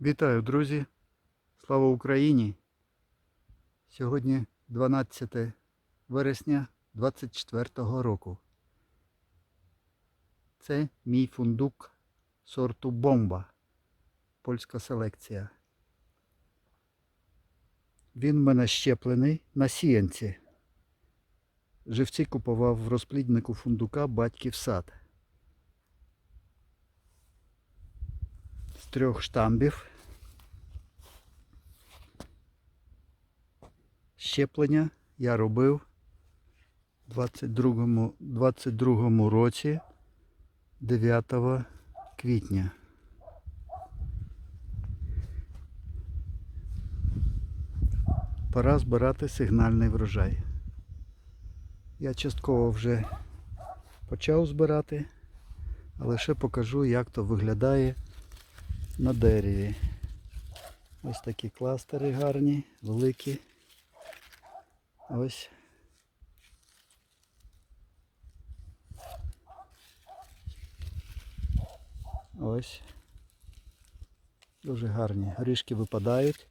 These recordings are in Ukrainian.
Вітаю, друзі! Слава Україні! Сьогодні 12 вересня 24 року. Це мій фундук сорту бомба. Польська селекція. Він в мене щеплений на сіянці. Живці купував в розпліднику фундука батьків сад. Трьох штамбів. Щеплення я робив у 22, 22 році 9 квітня. Пора збирати сигнальний врожай. Я частково вже почав збирати, але ще покажу, як то виглядає на дереві. Ось такі кластери гарні, великі. Ось. Ось. Дуже гарні. Горішки випадають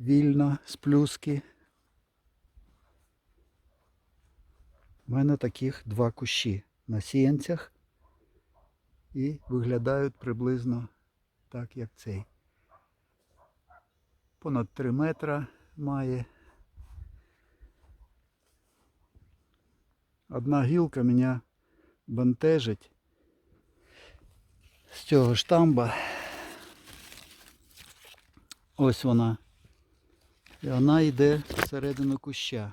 вільно з плюски. У мене таких два кущі на сіянцях і виглядають приблизно так, як цей. Понад 3 метра має. Одна гілка мене бентежить з цього штамба. Ось вона. І вона йде всередину куща.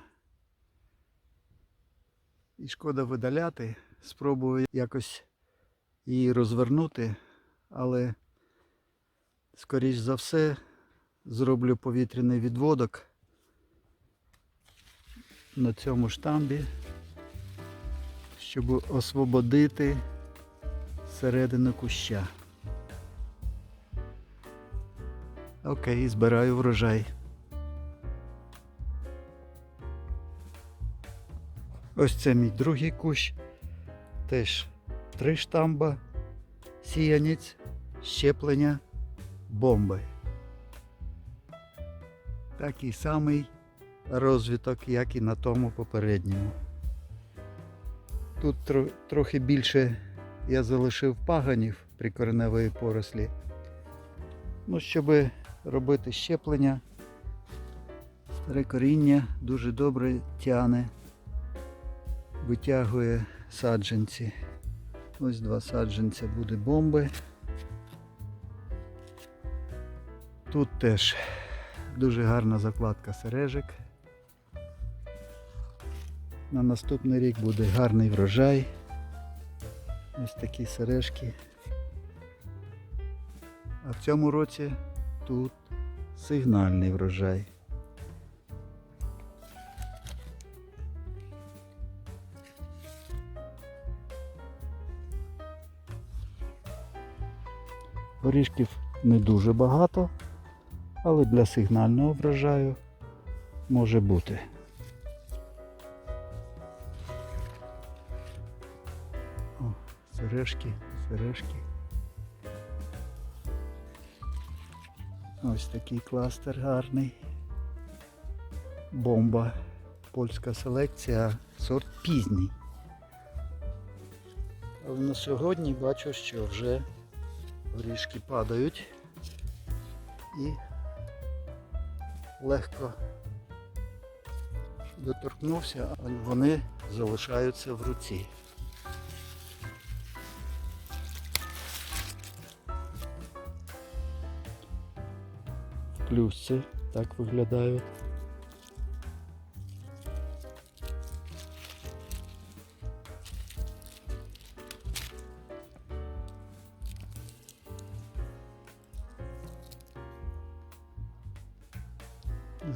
І шкода видаляти. Спробую якось її розвернути, але скоріш за все зроблю повітряний відводок на цьому штамбі, щоб освободити середину куща. Окей, збираю врожай. Ось це мій другий кущ. Теж три штамба, сіянець, щеплення, бомби. Такий самий розвиток, як і на тому попередньому. Тут тро- трохи більше я залишив паганів прикореневої порослі. Ну, щоб робити щеплення, старе коріння дуже добре тяне, витягує саджанці. Ось два саджанця буде бомби. Тут теж дуже гарна закладка сережик. На наступний рік буде гарний врожай. Ось такі сережки. А в цьому році тут сигнальний врожай. Горішків не дуже багато, але для сигнального врожаю може бути. О, сережки, сережки. Ось такий кластер гарний. Бомба. Польська селекція, сорт пізній. Але на сьогодні бачу, що вже горішки падають і легко доторкнувся, а вони залишаються в руці. Плюсці так виглядають.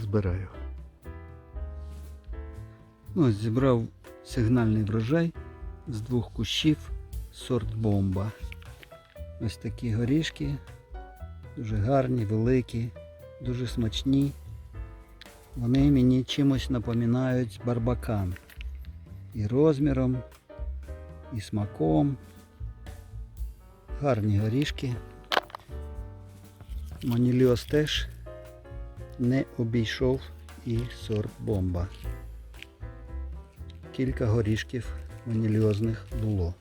Збираю. Ну, ось зібрав сигнальний врожай з двох кущів сорт бомба. Ось такі горішки, дуже гарні, великі, дуже смачні. Вони мені чимось напоминають барбакан. І розміром, і смаком. Гарні горішки. Маніліоз теж не обійшов і сорт бомба. Кілька горішків ванільозних було.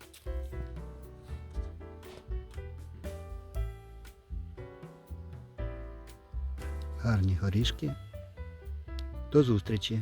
Гарні горішки. До зустрічі!